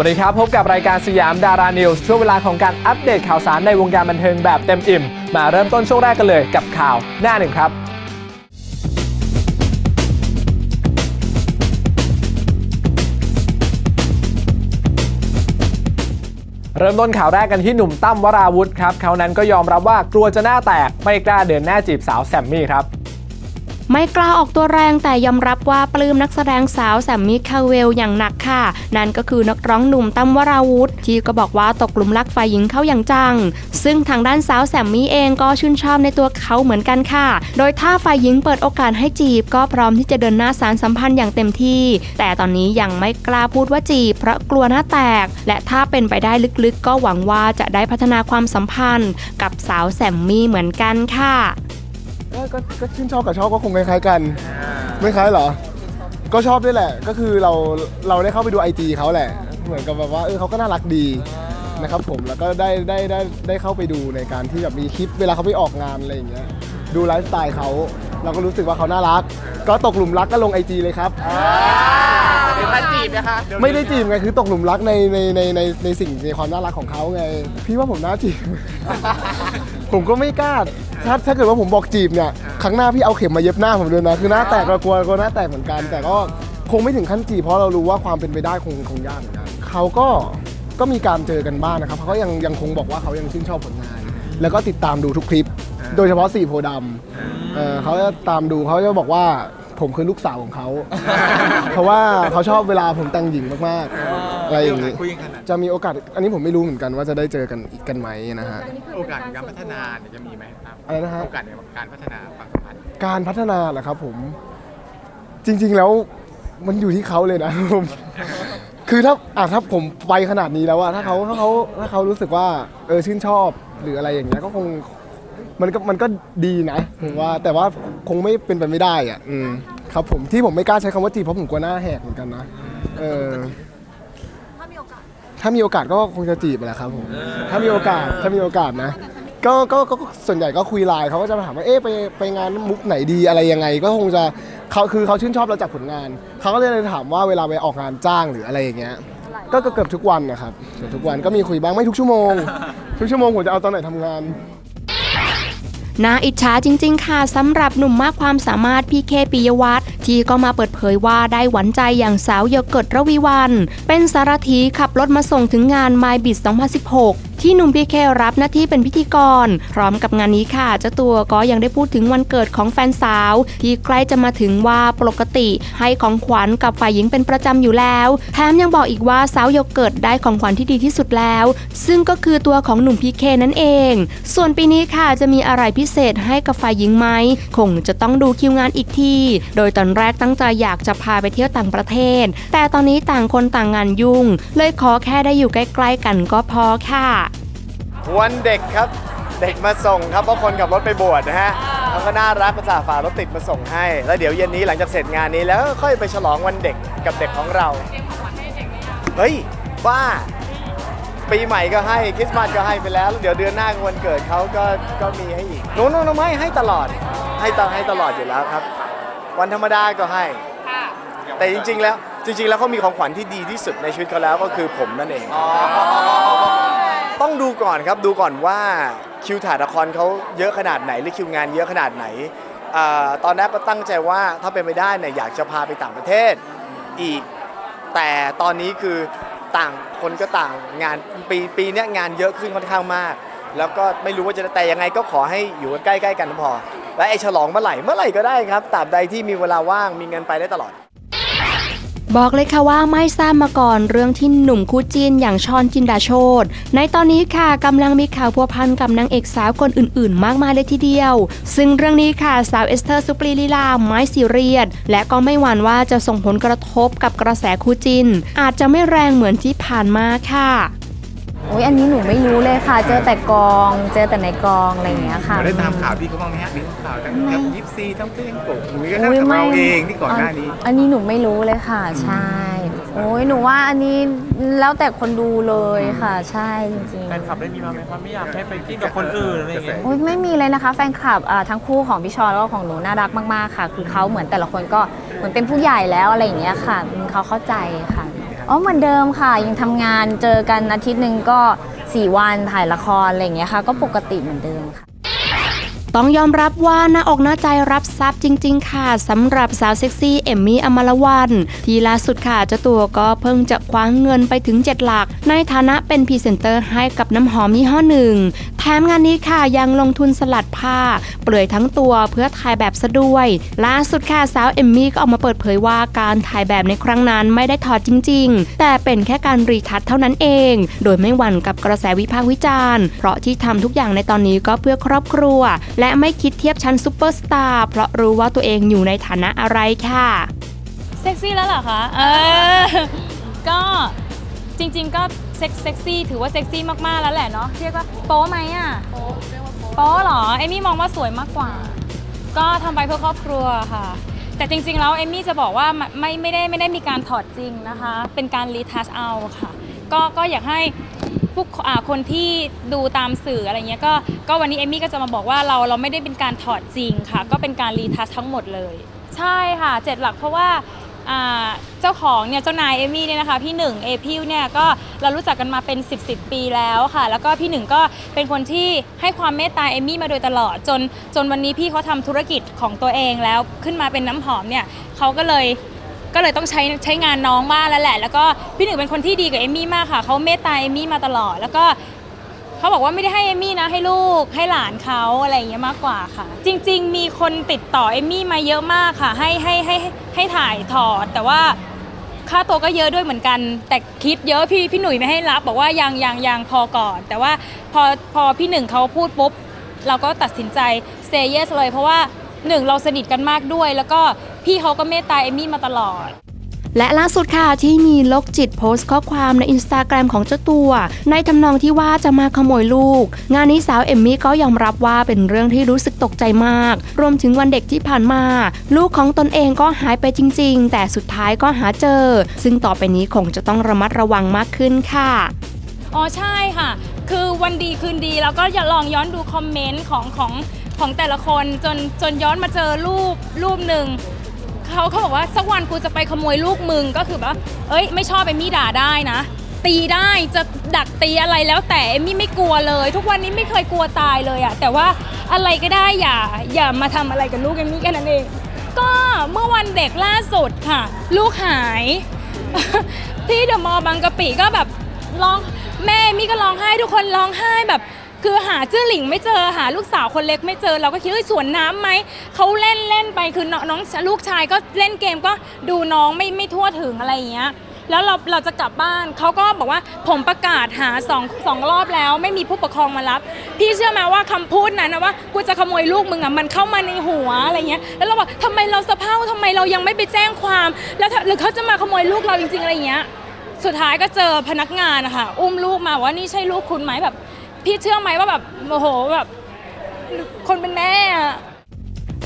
วัสดีครับ พบกับรายการสยามดารานิวส์ช่วงเวลาของการอัปเดตข่าวสารในวงการบันเทิงแบบเต็มอิ่ม มาเริ่มต้นช่วงแรกกันเลยกับข่าวหน้าหนึ่งครับเริ่มต้นข่าวแรกกันที่หนุ่มตั้มวราวุธครับเขานั้นก็ยอมรับว่ากลัวจะหน้าแตกไม่กล้าเดินหน้าจีบสาวแซมมี่ครับ ไม่กล้าออกตัวแรงแต่ยอมรับว่าปลื้มนักแสดงสาวแซมมี่คาเวลอย่างหนักค่ะ นั่นก็คือนักร้องหนุ่มตั้มวราวุธ ที่ก็บอกว่าตกหลุมรักฝ่ายหญิงเขาอย่างจัง ซึ่งทางด้านสาวแซมมี่เองก็ชื่นชอบในตัวเขาเหมือนกันค่ะ โดยถ้าฝ่ายหญิงเปิดโอกาสให้จีบ ก็พร้อมที่จะเดินหน้าสารสัมพันธ์อย่างเต็มที่ แต่ตอนนี้ยังไม่กล้าพูดว่าจีบเพราะกลัวหน้าแตก และถ้าเป็นไปได้ลึกๆ ก็หวังว่าจะได้พัฒนาความสัมพันธ์ กับสาวแซมมี่เหมือนกันค่ะ ก็ก็ก็ชื่นชอบกับชอบก็คงคล้ายๆกัน ไม่คล้ายเหรอ ก็ชอบด้วยแหละ ก็คือเราเราได้เข้าไปดูไอจีเขาแหละ เหมือนกับแบบว่าเออเขาก็น่ารักดีนะครับผมแล้วก็ได้ได้ได้ได้เข้าไปดูในการที่แบบมีคลิปเวลาเขาไปออกงานอะไรอย่างเงี้ยดูไลฟ์สไตล์เขาเราก็รู้สึกว่าเขาน่ารัก ก็ตกหลุมรักก็ลงไอจีเลยครับเป็นการจีบนะคะไม่ได้จีบไงคือตกหลุมรักในในในในในสิ่งในความน่ารักของเขาไง พี่ว่าผมน่าจีบ ผมก็ไม่กล้าถ้าถ้าเกิดว่าผมบอกจีบเนี่ยครั้งหน้าพี่เอาเข็มมาเย็บหน้าผมเลยนะ คือหน้าแตกเรากลัวกลัวหน้าแตกเหมือนกัน แต่ก็คงไม่ถึงขั้นจีบเพราะเรารู้ว่าความเป็นไปได้คงคงยากเหมือนกันเขาก็ก็มีการเจอกันบ้างนะครับเขาก็ยังยังคงบอกว่าเขายังชื่นชอบผลงาน แล้วก็ติดตามดูทุกคลิป โดยเฉพาะสี่โพธิ์ดำเออเขาจะตามดูเขาจะบอกว่าผมคือลูกสาวของเขา เพราะว่าเขาชอบเวลาผมแต่งหญิงมากๆ อะไรอย่างนี้ คุยกันขนาดจะมีโอกาส อันนี้ผมไม่รู้เหมือนกันว่าจะได้เจอกันอีกกันไหมนะฮะ โอกาสในการพัฒนาเนี่ยจะมีไหมครับอะไรนะฮะ โอกาสในการพัฒนาความสัมพันธ์การพัฒนาเหรอครับผมจริง ๆแล้วมันอยู่ที่เขาเลยนะ ผมคือถ้าอะถ้าผมไปขนาดนี้แล้วอะถ้าเขาถ้าเขาถ้าเขารู้สึกว่าเออชื่นชอบหรืออะไรอย่างเงี้ยก็คงมันก็มันก็ดีนะผมว่าแต่ว่าคงไม่เป็นไปไม่ได้อะอืมครับผมที่ผมไม่กล้าใช้คำว่าจีบเพราะผมกลัวหน้าแหกเหมือนกันนะเออถ้ามีโอกาสก็คงจะจีบแหละครับผมถ้ามีโอกาสถ้ามีโอกาสนะก็ก็ก็ก็ส่วนใหญ่ก็คุยไลน์เขาก็จะมาถามว่าเอ๊ะไปไปงานมุกไหนดีอะไรยังไง ก็คงจะเขาคือเขาชื่นชอบเราจากผลงาน เขาก็เลยถามว่าเวลาไปออกงานจ้างหรืออะไรอย่างเงี้ยก็ก็เกือบทุกวันนะครับเกือบทุกวันก็มีคุยบ้างไม่ทุกชั่วโมง ทุกชั่วโมงผมจะเอาตอนไหนทำงาน น่าอิจฉาจริง ๆ ค่ะสำหรับหนุ่มมากความสามารถพีเคปิยวัฒน์ที่ก็มาเปิดเผยว่าได้หวันใจอย่างสาวโยเกิร์ตระวีวัน เป็นสารถีขับรถมาส่งถึงงาน My b i t 2016 ที่หนุ่มพีเครับหน้าที่เป็นพิธีกร พร้อมกับงานนี้ค่ะ เจ้าตัวก็ยังได้พูดถึงวันเกิดของแฟนสาว ที่ใกล้จะมาถึงว่าปกติให้ของขวัญกับฝ่ายหญิงเป็นประจำอยู่แล้ว แถมยังบอกอีกว่าสาวโยเกิร์ตได้ของขวัญที่ดีที่สุดแล้ว ซึ่งก็คือตัวของหนุ่มพีเคนั่นเอง ส่วนปีนี้ค่ะจะมีอะไรพิเศษให้กับฝ่ายหญิงไหมคงจะต้องดูคิวงานอีกที โดยตอนแรกตั้งใจอยากจะพาไปเที่ยวต่างประเทศ แต่ตอนนี้ต่างคนต่างงานยุ่ง เลยขอแค่ได้อยู่ใกล้ ๆ กันก็พอค่ะ วันเด็กครับ เด็กมาส่งครับเพราะคนขับรถไปบวชนะฮะเขาก็น่ารักภาษาห์ฝ่ารถติดมาส่งให้ แล้วเดี๋ยวเย็นนี้หลังจากเสร็จงานนี้แล้วก็ค่อยไปฉลองวันเด็กกับเด็กของเรา เฮ้ย บ้า ปีใหม่ก็ให้คริสต์มาสก็ให้ไปแล้วแล้วเดี๋ยวเดือนหน้าก็วันเกิดเขาก็ก็มีให้อีกโน้นโน้นไม่ให้ตลอด ให้ตลอดให้ตลอดอยู่แล้วครับ วันธรรมดาก็ให้ แต่จริง ๆ แล้วจริง ๆ แล้วเขามีของขวัญที่ดีที่สุดในชีวิตเขาแล้วก็คือผมนั่นเอง ต้องดูก่อนครับดูก่อนว่าคิวถ่ายละครเขาเยอะขนาดไหนหรือคิวงานเยอะขนาดไหนอตอนแรกก็ตั้งใจว่าถ้าเป็นไปได้เนี่ยอยากจะพาไปต่างประเทศอีก แต่ตอนนี้คือต่างคนก็ต่างงานปีปีนี้งานเยอะขึ้นค่อนข้างมาก แล้วก็ไม่รู้ว่าจะแต่ยังไงก็ขอให้อยู่ใกล้ๆกันพอ และไอฉลองเมื่อไหร่เมื่อไหร่ก็ได้ครับตราบใดที่มีเวลาว่างมีเงินไปได้ตลอด บอกเลยค่ะว่าไม่ทราบมาก่อนเรื่องที่หนุ่มคู่จีนอย่างชอนจินดาโชตในตอนนี้ค่ะกำลังมีข่าวพัวพันกับนางเอกสาวคนอื่นๆ มากมายเลยทีเดียว ซึ่งเรื่องนี้ค่ะสาวเอสเธอร์สุปรีลีลาไม่ซีเรียสและก็ไม่หวั่นว่าจะส่งผลกระทบกับกระแสคู่จิน อาจจะไม่แรงเหมือนที่ผ่านมาค่ะ โอ้ยอันนี้หนูไม่รู้เลยค่ะ เจอแต่กอง เจอแต่ในกองอะไรอย่างเงี้ยค่ะเราได้ตามข่าวพี่เขาบ้างไหมฮะมีข่าวทั้งทั้งยิปซีทั้งเพลงปกหรือก็ทั้งโอ้ยกับไม่เราเองที่ก่อนหน้านี้ อันนี้หนูไม่รู้เลยค่ะ ใช่ โอ้ยหนูว่าอันนี้แล้วแต่คนดูเลยค่ะ ใช่จริงแฟนคลับได้มีมาไหมครับไม่อยากให้ไปจิ้นกับคนอื่นอะไรอย่างเงี้ยๆโอ้ยไม่มีเลยนะคะ แฟนคลับอ่าทั้งคู่ของพี่ชอนแล้วก็ของหนูน่ารักมากๆค่ะ คือเขาเหมือนแต่ละคนก็เหมือนเป็นผู้ใหญ่แล้วอะไรอย่างเงี้ยค่ะอืมเขาเข้าใจค่ะ อ๋อเหมือนเดิมค่ะ ยังทำงานเจอกันอาทิตย์หนึ่งก็สี่วันถ่ายละครอะไรอย่างเงี้ยค่ะ ก็ปกติเหมือนเดิมค่ะ ต้องยอมรับว่าหน้าอกหน้าใจรับทรัพย์จริง ๆ ค่ะสำหรับสาวเซ็กซี่เอมมี่อมรวัน ที่ล่าสุดค่ะเจ้าตัวก็เพิ่งจะคว้าเงินไปถึง 7 หลัก ในฐานะเป็นพรีเซนเตอร์ให้กับน้ำหอมยี่ห้อหนึ่ง มงานนี้ค่ะยังลงทุนสลัดผ้า เปลือยทั้งตัวเพื่อถ่ายแบบซะด้วย ล่าสุดค่ะสาวเอมมี่ก็ออกมาเปิดเผยว่าการถ่ายแบบในครั้งนั้นไม่ได้ถอดจริง ๆ แต่เป็นแค่การรีทัชเท่านั้นเอง โดยไม่หวั่นกับกระแสวิพากษ์วิจารณ์ เพราะที่ทำทุกอย่างในตอนนี้ก็เพื่อครอบครัว และไม่คิดเทียบชั้นซูเปอร์สตาร์เพราะรู้ว่าตัวเองอยู่ในฐานะอะไรค่ะเซ็กซี่แล้วเหรอคะเออก็จริง ๆ ก็ เซ็กเซ็กซี่ถือว่าเซ็กซี่มากๆแล้วแหละเนาะเรียกว่าโป๊ไหมอะโป๊โป๊เหรอเอมมี่มองว่าสวยมากกว่า ก็ทำไปเพื่อครอบครัวค่ะ แต่จริงๆแล้วเอมมี่จะบอกว่าไม่ไม่ไม่ได้ไม่ได้มีการถอดจริงนะคะ เป็นการรีทัชเอาค่ะ ก็ก็อยากให้ผู้อ่าคนที่ดูตามสื่ออะไรเงี้ยก็ก็วันนี้เอมมี่ก็จะมาบอกว่าเราเราไม่ได้เป็นการถอดจริงค่ะ ก็เป็นการรีทัชทั้งหมดเลย ใช่ค่ะเจ็ดหลักเพราะว่าอ่า เจ้าของเนี่ยเจ้านายเอมี่เนี่ยนะคะพี่หนึ่งเอพิวเนี่ยก็เรารู้จักกันมาเป็น 10บสปี แล้วค่ะ แล้วก็พี่หนึ่งก็เป็นคนที่ให้ความเมตตาเอมี่มาโดยตลอดจนจนวันนี้พี่เขาทำธุรกิจของตัวเองแล้วขึ้นมาเป็นน้ำหอมเนี่ยเขาก็เลยก็เลยต้องใช้ใช้งานน้องมากแล้วแหละ แล้วก็พี่หนึ่งเป็นคนที่ดีกับเอมี่มากค่ะเขาเมตตาเอมี่มาตลอด แล้วก็ เขาบอกว่าไม่ได้ให้เอมมี่นะให้ลูกให้หลานเขาอะไรอย่างเงี้ยมากกว่าค่ะ จริง ๆ มีคนติดต่อเอมมี่มาเยอะมากค่ะ ให้ให้ให้ให้ถ่ายถอดแต่ว่าค่าตัวก็เยอะด้วยเหมือนกัน แต่คิดเยอะพี่พี่หนุ่ยไม่ให้รับบอกว่ายังยังยังพอก่อน แต่ว่าพอพอพี่หนึ่งเขาพูดปุ๊บ เราก็ตัดสินใจเซเยสเลย เพราะว่าหนึ่งเราสนิทกันมากด้วย แล้วก็พี่เขาก็เมตตาเอมมี่มาตลอด และล่าสุดค่ะที่มีโลกจิตโพสต์ข้อความในอินสตาแกรมของเจ้าตัว ในทำนองที่ว่าจะมาขโมยลูก งานนี้สาวเอมมี่ก็ยอมรับว่าเป็นเรื่องที่รู้สึกตกใจมาก รวมถึงวันเด็กที่ผ่านมา ลูกของตนเองก็หายไปจริง ๆ แต่สุดท้ายก็หาเจอ ซึ่งต่อไปนี้คงจะต้องระมัดระวังมากขึ้นค่ะอ๋อใช่ค่ะ คือวันดีคืนดีแล้วก็อย่าลองย้อนดูคอมเมนต์ของของของแต่ละคนจนจนย้อนมาเจอรูปรูปหนึ่ง เขาเขาบอกว่าสักวันกูจะไปขโมยลูกมึงก็คือแบบเอ้ยไม่ชอบเอมมี่ด่าได้นะ ตีได้จะดักตีอะไรแล้วแต่เอมมี่ไม่กลัวเลย ทุกวันนี้ไม่เคยกลัวตายเลยอะแต่ว่าอะไรก็ได้อย่าอย่ามาทำอะไรกับลูกเอมมี่แค่นั้นเอง ก็เมื่อวันเด็กล่าสุดค่ะ ลูกหาย ที่เดอะมอลล์บางกะปิก็แบบร้องแม่มี่ก็ร้องไห้ทุกคนร้องไห้แบบ คือหาจื้อหลิงไม่เจอหาลูกสาวคนเล็กไม่เจอเราก็คิดว่าสวนน้ำไหมเขาเล่นเล่นไปคือน้องลูกชายก็เล่นเกมก็ดูน้องไม่ไม่ทั่วถึงอะไรอย่างเงี้ยแล้วเราเราจะกลับบ้านเขาก็บอกว่าผมประกาศหาสองสองรอบแล้ว ไม่มีผู้ปกครองมารับ พี่เชื่อไหมว่าคำพูดนั้นนะว่ากูจะขโมยลูกมึงอะมันเข้ามาในหัวอะไรเงี้ยแล้วเราบอกทำไมเราสะเพร่าทำไมเรายังไม่ไปแจ้งความ แล้วถ้าหรือเขาจะมาขโมยลูกเราจริงๆอะไรเงี้ยสุดท้ายก็เจอพนักงานนะคะอุ้มลูกมาว่านี่ใช่ลูกคุณไหมแบบ พี่เชื่อไหมว่าแบบโอ้โหแบบคนเป็นแม่อะ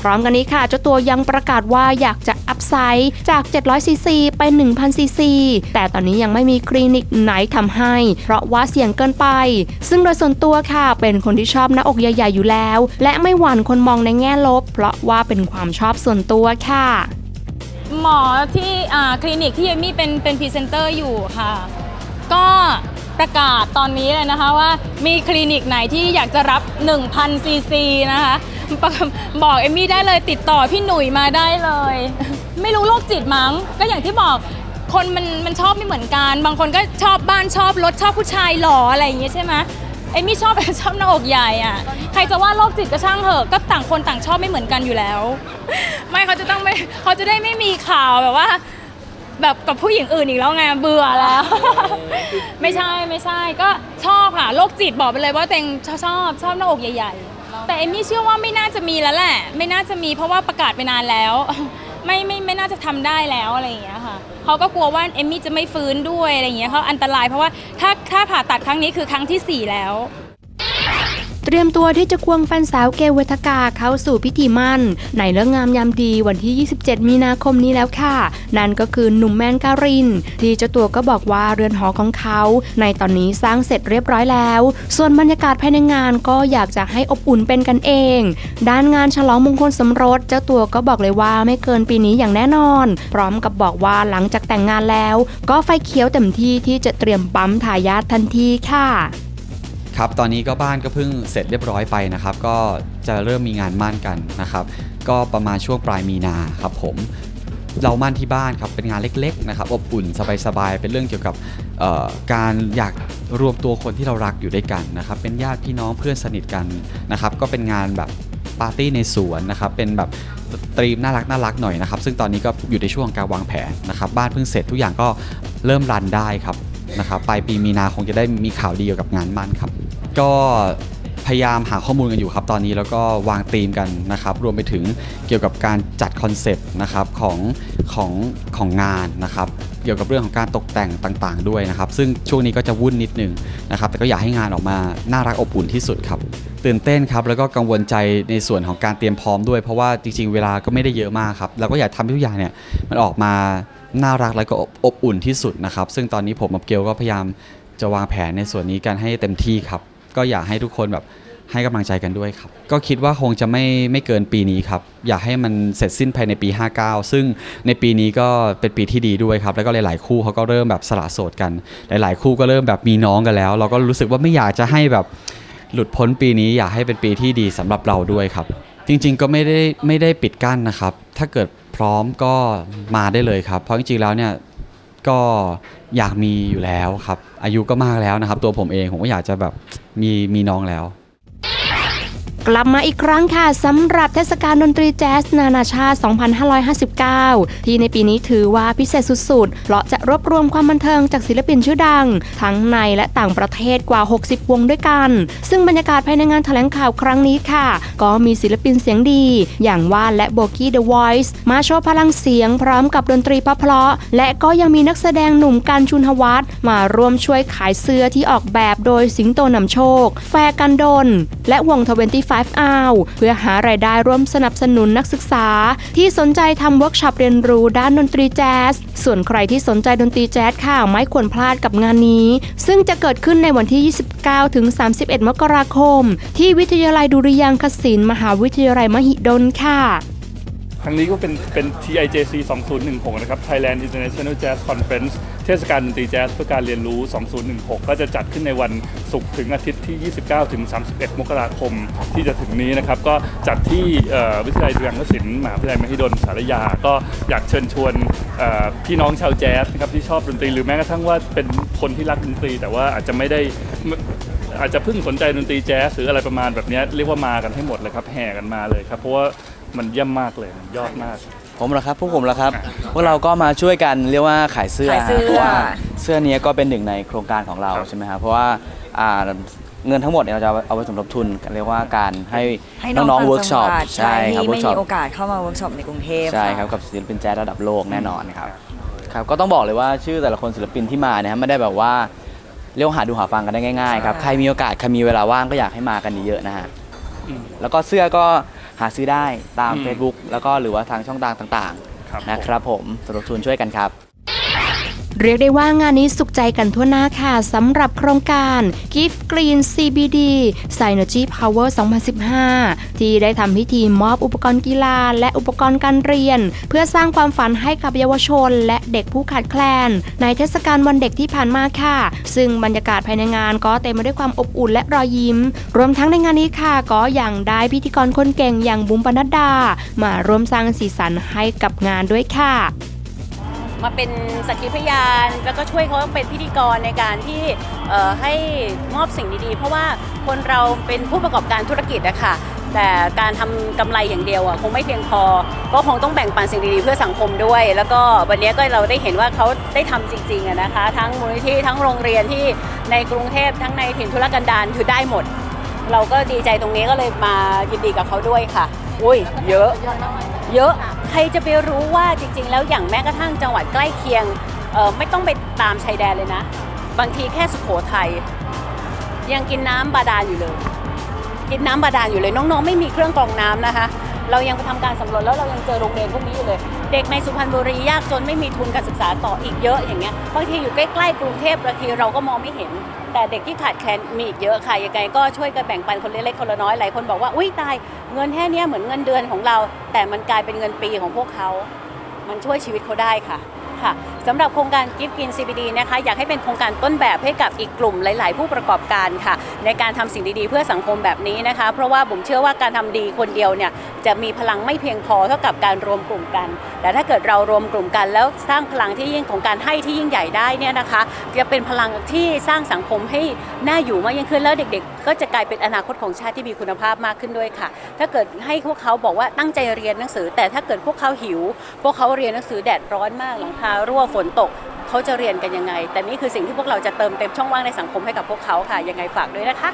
พร้อมกันนี้ค่ะเจ้าตัวยังประกาศว่าอยากจะอัพไซด์จาก 700ซีซีไป 1,000ซีซีแต่ตอนนี้ยังไม่มีคลินิกไหนทำให้ เพราะว่าเสี่ยงเกินไป ซึ่งโดยส่วนตัวค่ะเป็นคนที่ชอบหน้าอกใหญ่ๆอยู่แล้ว และไม่หวั่นคนมองในแง่ลบ เพราะว่าเป็นความชอบส่วนตัวค่ะ หมอที่อ่าคลินิกที่เอมมี่เป็นเป็นพรีเซนเตอร์อยู่ค่ะ ก็ ประกาศตอนนี้เลยนะคะว่ามีคลินิกไหนที่อยากจะรับ 1,000ซีซีนะคะบอกเอมมี่ได้เลยติดต่อพี่หนุ่ยมาได้เลย ไม่รู้โรคจิตมั้ง ก็อย่างที่บอกคนมันมันชอบไม่เหมือนกัน บางคนก็ชอบบ้านชอบรถชอบผู้ชายหล่ออะไรอย่างเงี้ยใช่ไหมเอมี่ชอบชอบหน้าอกใหญ่อะใครจะว่าโรคจิตก็ช่างเถอะก็ต่างคนต่างชอบไม่เหมือนกันอยู่แล้ว ไม่เขาจะต้องไม่เขาจะได้ไม่มีข่าวแบบว่า แบบกับผู้หญิงอื่นอีกแล้วไงเบื่อแล้ว ไม่ใช่ไม่ใช่ก็ชอบค่ะโรคจิตบอกไปเลยว่าตัวเองชอบชอบชอบหน้าอกใหญ่ๆ แต่เอมมี่เชื่อว่าไม่น่าจะมีแล้วแหละ ไม่น่าจะมีเพราะว่าประกาศไปนานแล้ว ไม่ไม่ไม่น่าจะทำได้แล้วอะไรอย่างเงี้ยค่ะเขาก็กลัวว่าเอมมี่จะไม่ฟื้นด้วยอะไรอย่างเงี้ยเขาอันตรายเพราะว่าถ้าถ้าผ่าตัดครั้งนี้คือครั้งที่สี่แล้วเต รียมตัวที่จะควงแฟนสาวเกลเวทกาเข้าสู่พิธีมั่น ในเรื่องงามยามดีวันที่ 27 มีนาคมนี้แล้วค่ะ นั่นก็คือหนุ่มแมนการิน ที่เจ้าตัวก็บอกว่าเรือนหอของเขา ในตอนนี้สร้างเสร็จเรียบร้อยแล้ว ส่วนบรรยากาศภายในงานก็อยากจะให้อบอุ่นเป็นกันเอง ด้านงานฉลองมงคลสมรส เจ้าตัวก็บอกเลยว่าไม่เกินปีนี้อย่างแน่นอน พร้อมกับบอกว่าหลังจากแต่งงานแล้ว ก็ไฟเขียวเต็มที่ที่จะเตรียมปั๊มทายาททันทีค่ะ ครับตอนนี้ก็บ้านก็เพิ่งเสร็จเรียบร้อยไปนะครับ ก็จะเริ่มมีงานมั่นกันนะครับ ก็ประมาณช่วงปลายมีนาครับผมเรามั่นที่บ้านครับเป็นงานเล็กๆนะครับอบอุ่นสบายๆเป็นเรื่องเกี่ยวกับการอยากรวมตัวคนที่เรารักอยู่ด้วยกันนะครับ เป็นญาติพี่น้องเพื่อนสนิทกันนะครับ ก็เป็นงานแบบปาร์ตี้ในสวนนะครับ เป็นแบบตรีมน่ารักน่ารักหน่อยนะครับ ซึ่งตอนนี้ก็อยู่ในช่วงการวางแผนนะครับ บ้านเพิ่งเสร็จทุกอย่างก็เริ่มรันได้ครับนะครับปลายปีมีนาคงจะได้มีข่าวดีเกี่ยวกับงานมั่นครับ ก็พยายามหาข้อมูลกันอยู่ครับตอนนี้แล้วก็วางธีมกันนะครับรวมไปถึงเกี่ยวกับการจัดคอนเซปต์นะครับของของของงานนะครับเกี่ยวกับเรื่องของการตกแต่งต่างๆ ด้วยนะครับ ซึ่งช่วงนี้ก็จะวุ่นนิดนึงนะครับแต่ก็อยากให้งานออกมาน่ารักอบอุ่นที่สุดครับตื่นเต้นครับแล้วก็กังวลใจในส่วนของการเตรียมพร้อมด้วย เพราะว่าจริงๆ เวลาก็ไม่ได้เยอะมากครับเราก็อยากทำทุกอย่างเนี่ยมันออกมาน่ารักแล้วก็อบอบอุ่นที่สุดนะครับซึ่งตอนนี้ผมกับเกลก็พยายามจะวางแผนในส่วนนี้กันให้เต็มที่ครับ ก็อยากให้ทุกคนแบบให้กำลังใจกันด้วยครับ ก็คิดว่าคงจะไม่ไม่เกินปีนี้ครับ อยากให้มันเสร็จสิ้นภายในปี 59 ซึ่งในปีนี้ก็เป็นปีที่ดีด้วยครับ แล้วก็หลาย ๆ คู่เขาก็เริ่มแบบสละโสดกัน หลาย ๆ คู่ก็เริ่มแบบมีน้องกันแล้ว เราก็รู้สึกว่าไม่อยากจะให้แบบหลุดพ้นปีนี้อยากให้เป็นปีที่ดีสำหรับเราด้วยครับ จริง ๆ ก็ไม่ได้ไม่ได้ปิดกั้นนะครับ ถ้าเกิดพร้อมก็มาได้เลยครับ เพราะจริง ๆ แล้วเนี่ยก็อยากมีอยู่แล้วครับ อายุก็มากแล้วนะครับ ตัวผมเองผมก็อยากจะแบบ มีมีน้องแล้ว กลับมาอีกครั้งค่ะสำหรับเทศกาลดนตรีแจ๊สนานาชาติ 2559 ที่ในปีนี้ถือว่าพิเศษสุดๆ เพราะจะรวบรวมความบันเทิงจากศิลปินชื่อดัง ทั้งในและต่างประเทศกว่า 60 วงด้วยกัน ซึ่งบรรยากาศภายในงานแถลงข่าวครั้งนี้ค่ะ ก็มีศิลปินเสียงดี อย่างว่านและโบกี้เดอะวอยซ์มาโชว์พลังเสียงพร้อมกับดนตรีเพราะและก็ยังมีนักแสดงหนุ่มกันชุนหวัฒน์มาร่วมช่วยขายเสื้อที่ออกแบบโดยสิงโตนำโชค แฟร์กันดนและวงทเวนตี้25 out เพื่อหารายได้ร่วมสนับสนุนนักศึกษา ที่สนใจทำเวิร์กช็อปเรียนรู้ด้านดนตรีแจ๊ส ส่วนใครที่สนใจดนตรีแจ๊สค่ะไม่ควรพลาดกับงานนี้ ซึ่งจะเกิดขึ้นในวันที่ 29 ถึง 31 มกราคม ที่วิทยาลัยดุริยางคศิลป์มหาวิทยาลัยมหิดลค่ะครั้งนี้ก็เป็นเป็น TIJC 2016 นะครับ Thailand International Jazz Conference เทศกาลดนตรีแจ๊สเพื่อการเรียนรู้ 2016 ก็จะจัดขึ้นในวันศุกร์ถึงอาทิตย์ที่ 29 ถึง 31 มกราคมที่จะถึงนี้นะครับ ก็จัดที่วิทยาลัยดุริยางคศิลป์มหาวิทยาลัยมหิดลสารยา ก็อยากเชิญชวนพี่น้องชาวแจ๊สนะครับที่ชอบดนตรีหรือแม้กระทั่งว่าเป็นคนที่รักดนตรี แต่ว่าอาจจะไม่ได้อาจจะเพิ่งสนใจดนตรีแจ๊สหรืออะไรประมาณแบบนี้เรียกว่ามากันให้หมดเลยครับแห่กันมาเลยครับเพราะว่ามันเยี่ยมมากเลยยอดมาก ผมเหรอครับพวกผมเหรอครับพวกเราก็มาช่วยกันเรียกว่าขายเสื้อขายเสื้อ เพราะว่าเสื้อนี้ก็เป็นหนึ่งในโครงการของเราใช่ไหมครับเพราะว่าอ่าเงินทั้งหมดเนี่ยเราจะเอาไปสมทบทุนเรียกว่าการให้ให้น้องต่างๆเวิร์กช็อปจังหวัดใช่ครับที่เวิไม่ร์กช็อมีปโอกาสเข้ามาเวิร์กช็อปในกรุงเทพใช่ะครับ กับศิลปินแจ๊สระดับโลกแน่นอนครับครับก็ต้องบอกเลยว่าชื่อแต่ละคนศิลปินที่มาเนี่ยไม่ได้แบบว่าเรียกว่าหาดูหาฟังกันได้ง่ายๆครับใครมีโอกาสใครมีเวลาว่างก็อยากให้มากันเยอะๆนะฮะอืมแล้วก็เสื้อก็ หาซื้อได้ตาม อืม Facebook แล้วก็หรือว่าทางช่องทางต่างครับ ๆ นะครับผมสมทบทุนช่วยกันครับ เรียกได้ว่างานนี้สุขใจกันทั่วหน้าค่ะสำหรับโครงการ Gift Green CBD Synergy Power 2015 ที่ได้ทำพิธีมอบอุปกรณ์กีฬา และอุปกรณ์การเรียน เพื่อสร้างความฝันให้กับเยาวชน และเด็กผู้ขาดแคลน ในเทศกาลวันเด็กที่ผ่านมาค่ะ ซึ่งบรรยากาศภายในงานก็เต็มไปด้วยความอบอุ่นและรอยยิ้ม รวมทั้งในงานนี้ค่ะ ก็ย่างได้พิธีกรคนเก่งอย่างบุ๋มปนัดดา มาร่วมสร้างสีสันให้กับงานด้วยค่ะ มาเป็นสักขีพยาน แล้วก็ช่วยเขาเป็นพิธีกรในการที่ให้มอบสิ่งดีๆ เพราะว่าคนเราเป็นผู้ประกอบการธุรกิจอะค่ะแต่การทำกำไรอย่างเดียวอะคงไม่เพียงพอ ก็คงต้องแบ่งปันสิ่งดีๆเพื่อสังคมด้วย แล้วก็วันนี้ก็เราได้เห็นว่าเขาได้ทำจริงๆนะคะ ทั้งมูลนิธิทั้งโรงเรียนที่ในกรุงเทพทั้งในถิ่นทุรกันดารคือได้หมด เราก็ดีใจตรงนี้ก็เลยมายินดีกับเขาด้วยค่ะ อุ้ยเยอะ เยอะ ใครจะไปรู้ว่าจริง ๆ แล้วอย่างแม้กระทั่งจังหวัดใกล้เคียงไม่ต้องไปตามชายแดนเลยนะ บางทีแค่สุโขทัยยังกินน้ำบาดาลอยู่เลย กินน้ำบาดาลอยู่เลยน้องๆ ไม่มีเครื่องกรองน้ำนะคะ เรายังไปทำการสำรวจแล้วเรายังเจอโรงเรียนพวกนี้อยู่เลย เด็กในสุพรรณบุรียากจนไม่มีทุนการศึกษาต่ออีกเยอะอย่างเงี้ยบางทีอยู่ใกล้ๆกรุงเทพบางทีเราก็มองไม่เห็น แต่เด็กที่ขาดแคลนมีอีกเยอะค่ะยังไงก็ช่วยกันแบ่งปันคนเล็กๆคนละน้อยหลายคนบอกว่าอุ้ยตายเงินแค่เนี้ยเหมือนเงินเดือนของเรา แต่มันกลายเป็นเงินปีของพวกเขา มันช่วยชีวิตเขาได้ค่ะค่ะ สำหรับโครงการ Gift กิน CBD นะคะอยากให้เป็นโครงการต้นแบบให้กับอีกกลุ่มหลาย ๆ ผู้ประกอบการค่ะ ในการทำสิ่งดี ๆ เพื่อสังคมแบบนี้นะคะ เพราะว่าผมเชื่อว่าการทำดีคนเดียวเนี่ยจะมีพลังไม่เพียงพอเท่ากับการรวมกลุ่มกัน แต่ถ้าเกิดเรารวมกลุ่มกัน แล้วสร้างพลังที่ยิ่งของการให้ที่ยิ่งใหญ่ได้เนี่ยนะคะ จะเป็นพลังที่สร้างสังคมให้น่าอยู่มากยิ่งขึ้นแล้วเด็ก ๆ ก็จะกลายเป็นอนาคตของชาติที่มีคุณภาพมากขึ้นด้วยค่ะ ถ้าเกิดให้พวกเขาบอกว่าตั้งใจเรียนหนังสือ แต่ถ้าเกิดพวกเขาหิว พวกเขาเรียนหนังสือแดดร้อนมากหลังคารั่วฝนตกเขาจะเรียนกันยังไง แต่นี่คือสิ่งที่พวกเราจะเติมเต็มช่องว่างในสังคมให้กับพวกเขาค่ะ ยังไงฝากด้วยนะคะ